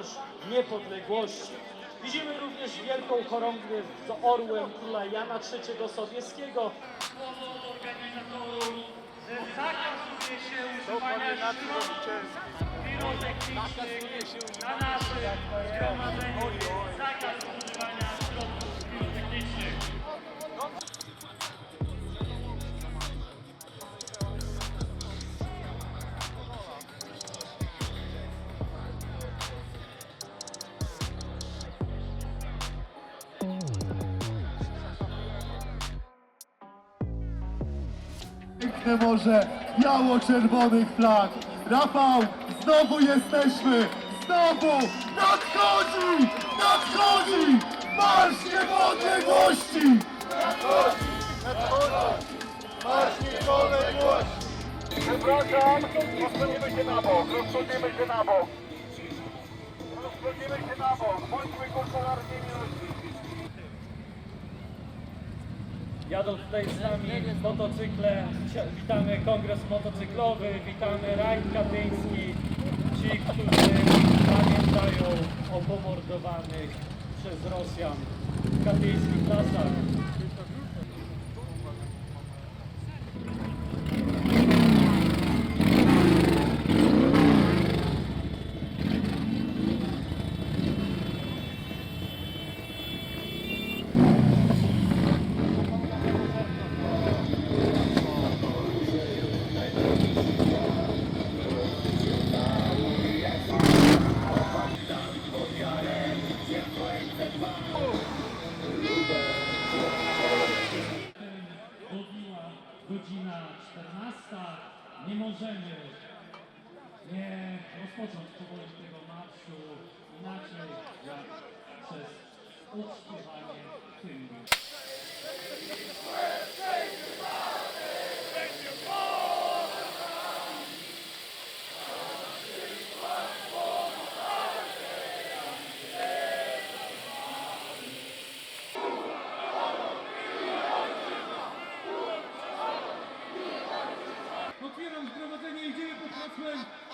Marsz Niepodległości. Widzimy również wielką chorągwię z orłem króla Jana III Sobieskiego. słowo organizatorów, że zakazuje się używania środków pirotechnicznych na naszym Piękne morze biało-czerwonych flag. Rafał, znowu jesteśmy! Znowu! Nadchodzi! Nadchodzi! Marsz Niepodległości! Nadchodzi! Nadchodzi! Marsz Niepodległości! Przepraszam, rozchodzimy się na bok, rozchodzimy się na bok. Rozchodzimy się na bok, bądźmy kulturalnie Jadą tutaj z nami motocykle. Witamy kongres motocyklowy, witamy rajd katyński. Ci, którzy pamiętają o pomordowanych przez Rosjan w katyńskich lasach.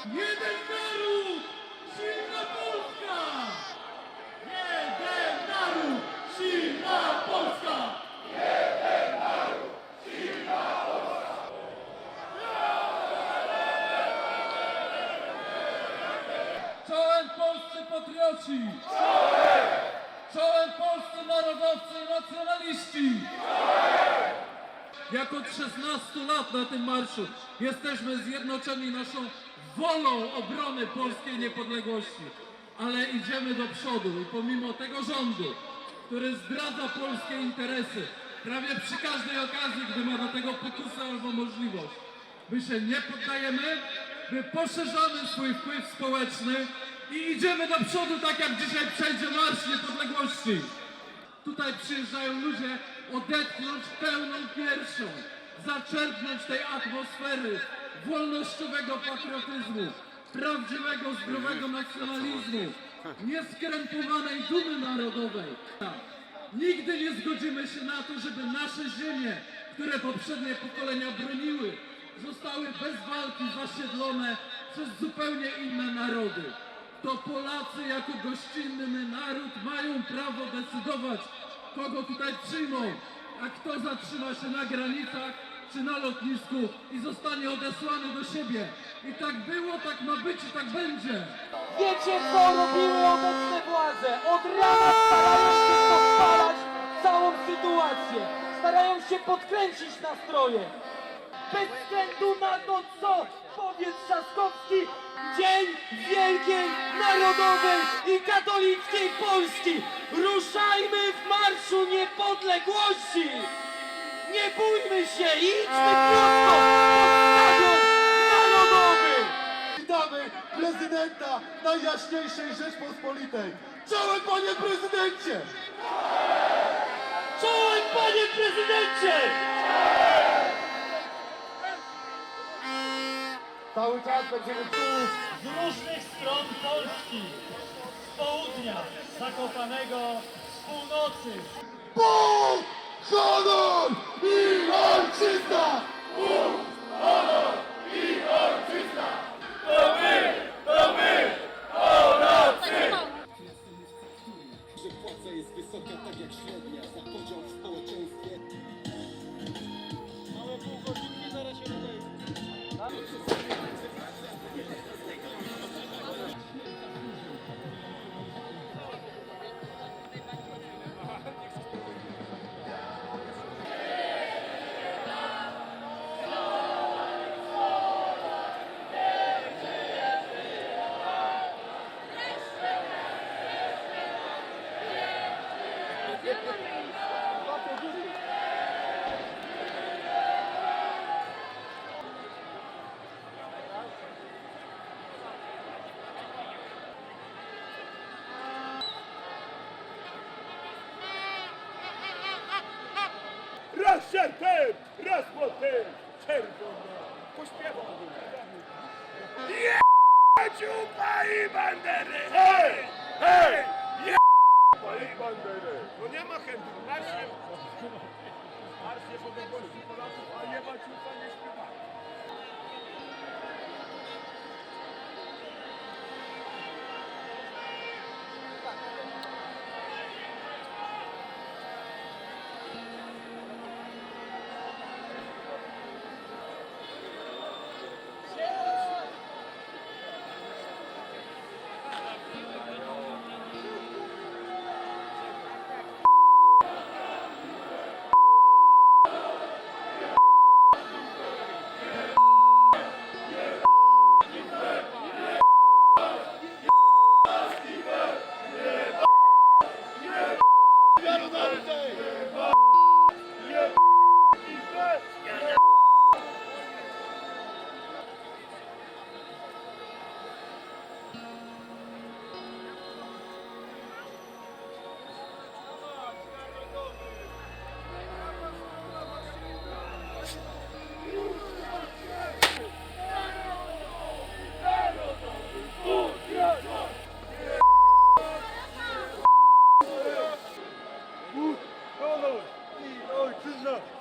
Hasłem Jeden naród! Silna Polska! Jeden naród! Silna Polska! Czołem polscy patrioci! Czołem polscy narodowcy i nacjonaliści! Jak od 16 lat na tym marszu jesteśmy zjednoczeni naszą wolą obrony polskiej niepodległości. Ale idziemy do przodu i pomimo tego rządu, który zdradza polskie interesy, prawie przy każdej okazji, gdy ma do tego pokusę albo możliwość, my się nie poddajemy, my poszerzamy swój wpływ społeczny i idziemy do przodu tak jak dzisiaj przejdzie Marsz Niepodległości. Tutaj przyjeżdżają ludzie odetchnąć pełną piersią, zaczerpnąć tej atmosfery wolnościowego patriotyzmu, prawdziwego, zdrowego nacjonalizmu, nieskrępowanej dumy narodowej. Nigdy nie zgodzimy się na to, żeby nasze ziemie, które poprzednie pokolenia broniły, zostały bez walki zasiedlone przez zupełnie inne narody. To Polacy jako gościnny naród mają prawo decydować, kogo tutaj przyjmą, a kto zatrzyma się na granicach czy na lotnisku i zostanie odesłany do siebie. I tak było, tak ma być i tak będzie. Wiecie co robiły obecne władze? Od rana starają się podpalać całą sytuację. Starają się podkręcić nastroje. Bez względu na to, co powie Trzaskowski, Dzień Wielkiej Narodowej i Katolickiej Polski. Ruszajmy w Marszu Niepodległości. Nie bójmy się, idźmy prosto pod Stadion Narodowy. Witamy prezydenta Najjaśniejszej Rzeczpospolitej! Czołem panie prezydencie! Czołem, panie prezydencie! Cały czas będziemy tu z różnych stron Polski, z południa, Zakopanego, z północy, honor i ojczyzna! szarpem, rozmotem, czerwona, pośpiewał. Jedziu, pani bandery! Hej! Hej! United! Oi,